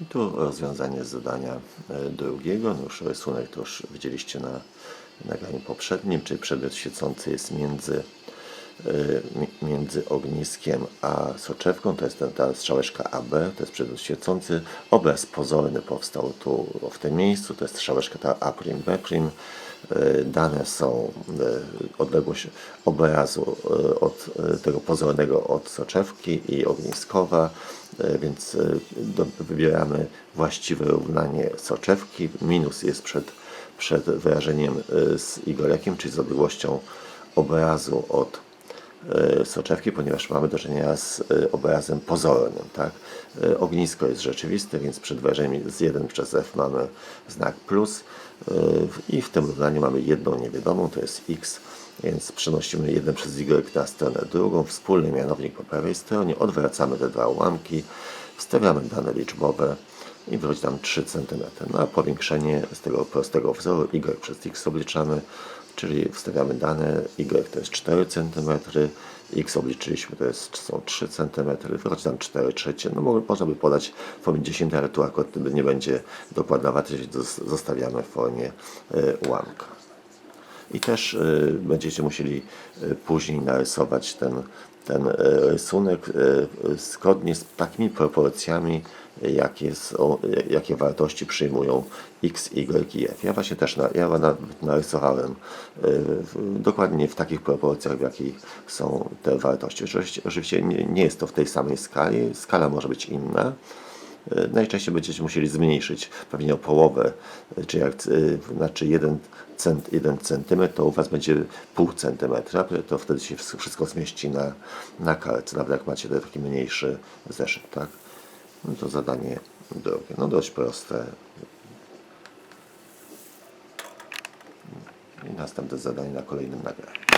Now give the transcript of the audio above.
I tu rozwiązanie zadania e, drugiego. No już rysunek to już widzieliście na nagraniu poprzednim, czyli przedmiot świecący jest między, e, mi- między ogniskiem a soczewką. To jest ten, ta strzałeczka AB, to jest przedmiot świecący. Obraz pozorny powstał tu w tym miejscu, to jest strzałeczka ta A', B'. E, Dane są odległość obrazu od tego pozornego od soczewki i ogniskowa, więc e, wybieramy właściwe równanie soczewki. Minus jest przed, przed wyrażeniem e, z Y, czyli z odległością obrazu od e, soczewki, ponieważ mamy do czynienia z e, obrazem pozornym. Tak? E, Ognisko jest rzeczywiste, więc przed wyrażeniem z 1 przez f mamy znak plus e, i w tym równaniu mamy jedną niewiadomą, to jest x, więc przenosimy 1 przez y na stronę drugą, wspólny mianownik po prawej stronie, odwracamy te dwa ułamki, wstawiamy dane liczbowe i wychodzi nam 3 cm. No a powiększenie z tego prostego wzoru y przez x obliczamy, czyli wstawiamy dane y to jest 4 cm, x obliczyliśmy to jest, są 3 cm, wychodzi nam 4 trzecie. No mo- można by podać w formie 10, ale tu akurat nie będzie dokładna wartość, zostawiamy w formie y, ułamka. I też y, będziecie musieli y, później narysować ten, ten rysunek zgodnie z takimi proporcjami, jakie, jakie wartości przyjmują x, y i f. Ja właśnie też na, ja nawet narysowałem w, dokładnie w takich proporcjach, w jakich są te wartości. Oczywiście, oczywiście nie, nie jest to w tej samej skali, skala może być inna. E, Najczęściej będziecie musieli zmniejszyć pewnie o połowę, e, czyli jak e, znaczy 1, cent, 1 cm, to u Was będzie pół centymetra, to wtedy się wszystko zmieści na, na kartce, nawet jak macie taki mniejszy zeszyt, tak? No to zadanie drugie, no dość proste. I następne zadanie na kolejnym nagraniu.